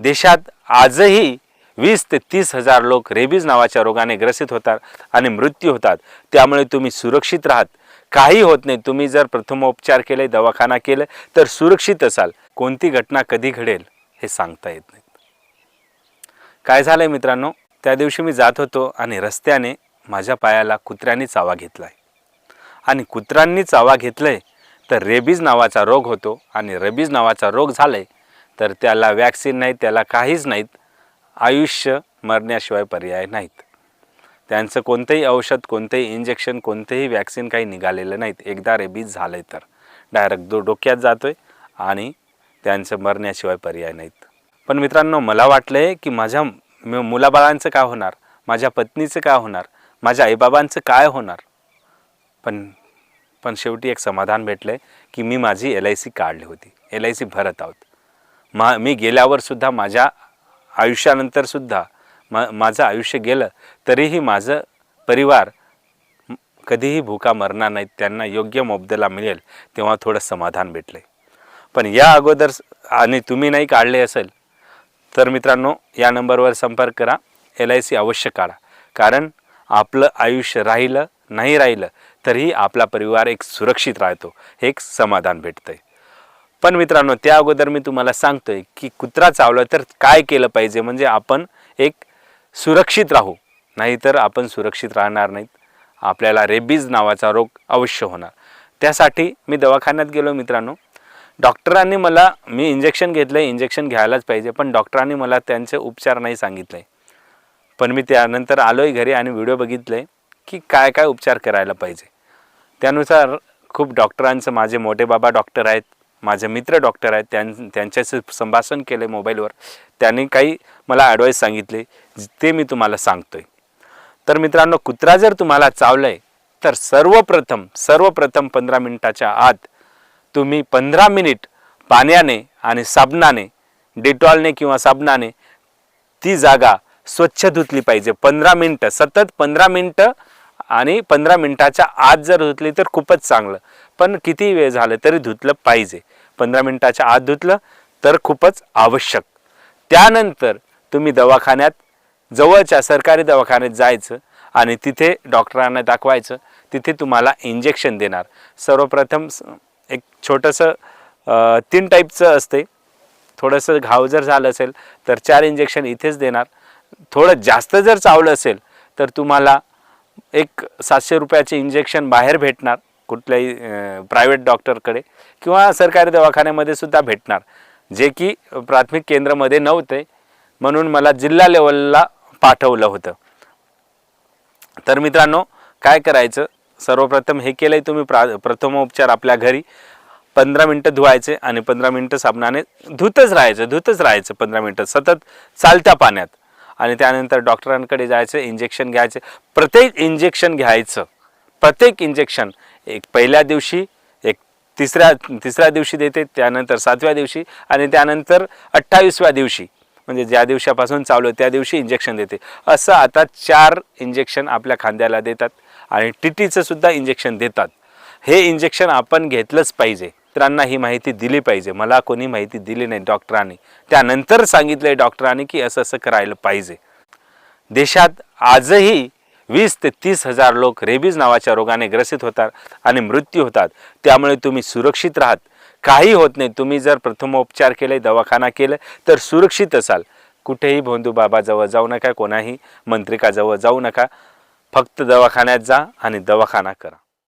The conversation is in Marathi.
देशात आजही वीस ते तीस हजार लोक रेबीज नावाच्या रोगाने ग्रसित होतात आणि मृत्यू होतात. त्यामुळे तुम्ही सुरक्षित राहात. काही होत नाही. तुम्ही जर प्रथमोपचार केले दवाखाना केलं तर सुरक्षित असाल. कोणती घटना कधी घडेल हे सांगता येत नाही. काय झालं आहे मित्रांनो? त्या दिवशी मी जात होतो आणि रस्त्याने माझ्या पायाला कुत्र्यांनी चावा घेतला आहे आणि कुत्र्यांनी चावा घेतलं आहे तर रेबीज नावाचा रोग होतो आणि रेबीज नावाचा रोग झाला आहे तर त्याला वॅक्सिन नाही त्याला काहीच नाहीत. आयुष्य मरण्याशिवाय पर्याय नाहीत. त्यांचं कोणतंही औषध कोणतंही इंजेक्शन कोणतंही वॅक्सिन काही निघालेलं नाहीत. एकदा रेबीज आहे तर. डायरेक्ट दो डोक्यात जातो आहे आणि त्यांचं मरण्याशिवाय पर्याय नाहीत. पण मित्रांनो मला वाटलं आहे की माझ्या मुलाबाळांचं काय होणार? माझ्या पत्नीचं काय होणार? माझ्या आईबाबांचं काय होणार? पण पण शेवटी एक समाधान भेटलं आहे की मी माझी एल आय सी काढली होती. एल आय सी भरत आहोत. मा मी गेल्यावरसुद्धा माझ्या आयुष्यानंतरसुद्धा मा माझं आयुष्य गेलं तरीही माझं परिवार कधीही भुका मरणार नाहीत त्यांना योग्य मोबदला मिळेल तेव्हा थोडं समाधान भेटलं. आहे पण या अगोदर आणि तुम्ही नाही काढले असेल तर मित्रांनो या नंबरवर संपर्क करा एल आय सी अवश्य काढा. कारण आपलं आयुष्य राहिलं नाही राहिलं तरीही आपला परिवार एक सुरक्षित राहतो हे एक समाधान आहे पण मित्रांनो त्या अगोदर मी तुम्हाला सांगतोय की कुत्रा चावला तर काय केलं पाहिजे? म्हणजे आपण एक सुरक्षित राहू. नाहीतर आपण सुरक्षित राहणार नाहीत. आपल्याला रेबीज नावाचा रोग अवश्य होणार. त्यासाठी मी दवाखान्यात गेलो मित्रांनो. डॉक्टरांनी मला मी इंजेक्शन घेतलं आहे इंजेक्शन घ्यायलाच पाहिजे पण डॉक्टरांनी मला त्यांचे उपचार नाही सांगितले. पण मी त्यानंतर आलो आहे घरी आणि व्हिडिओ बघितले की काय काय उपचार करायला पाहिजे. त्यानुसार खूप डॉक्टरांचं माझे मोठे बाबा डॉक्टर आहेत. माझे मित्र डॉक्टर आहेत त्यां त्यांच्याशी संभाषण केले मोबाईलवर त्यांनी काही मला ॲडवाईस सांगितले ते मी तुम्हाला सांगतो आहे तर मित्रांनो कुत्रा जर तुम्हाला चावलंय तर सर्वप्रथम सर्वप्रथम पंधरा मिनिटाच्या आत तुम्ही पंधरा मिनिट पाण्याने आणि साबणाने डेटॉलने किंवा साबणाने ती जागा स्वच्छ धुतली पाहिजे. पंधरा मिनटं सतत पंधरा मिनटं आणि पंधरा मिनटाच्या आत जर धुतली तर खूपच चांगलं. पण किती वेळ झालं तरी धुतलं पाहिजे. पंधरा मिनटाच्या आत धुतलं तर खूपच आवश्यक. त्यानंतर तुम्ही दवाखान्यात जवळच्या सरकारी दवाखान्यात जायचं आणि तिथे डॉक्टरांना दाखवायचं. तिथे तुम्हाला इंजेक्शन देणार. सर्वप्रथम स- एक छोटंसं तीन टाईपचं असते. थोडंसं घाव जर झालं असेल तर चार इंजेक्शन इथेच देणार. थोडं जास्त जर चावलं असेल तर तुम्हाला एक सातशे रुपयाचे इंजेक्शन बाहेर भेटणार. कुठल्याही प्रायव्हेट डॉक्टरकडे किंवा सरकारी दवाखान्यामध्ये सुद्धा भेटणार. जे की प्राथमिक केंद्रामध्ये नव्हते म्हणून मला जिल्हा लेवलला पाठवलं होतं. तर मित्रांनो काय करायचं? सर्वप्रथम हे केलं आहे तुम्ही प्रा प्रथमोपचार आपल्या घरी. पंधरा मिनटं धुवायचे आणि पंधरा मिनटं साबणाने धुतच राहायचं धुतच राहायचं पंधरा मिनटं. सतत चालत्या पाण्यात. आणि त्यानंतर डॉक्टरांकडे जायचं इंजेक्शन घ्यायचं. प्रत्येक इंजेक्शन घ्यायचं. प्रत्येक इंजेक्शन एक पहिल्या दिवशी एक तिसऱ्या तिसऱ्या दिवशी देते त्यानंतर सातव्या दिवशी आणि त्यानंतर अठ्ठावीसव्या दिवशी. म्हणजे ज्या दिवसापासून चालू त्या दिवशी इंजेक्शन देते. असं आता चार इंजेक्शन आपल्या खांद्याला देतात आणि टी टीचं सुद्धा इंजेक्शन देतात. हे इंजेक्शन आपण घेतलंच पाहिजे. मित्रांना ही माहिती दिली पाहिजे. मला कोणी माहिती दिली नाही डॉक्टरांनी. त्यानंतर सांगितलंय डॉक्टरांनी की असं असं करायला पाहिजे. देशात आजही वीस ते तीस हजार लोक रेबीज नावाच्या रोगाने ग्रसित होतात आणि मृत्यू होतात. त्यामुळे तुम्ही सुरक्षित राहात. काही होत नाही. तुम्ही जर प्रथमोपचार केले दवाखाना केलं तर सुरक्षित असाल. कुठेही भोंदू बाबाजवळ जाऊ नका कोणाही मंत्रिकाजवळ जाऊ नका. फक्त दवाखान्यात जा आणि दवाखाना करा.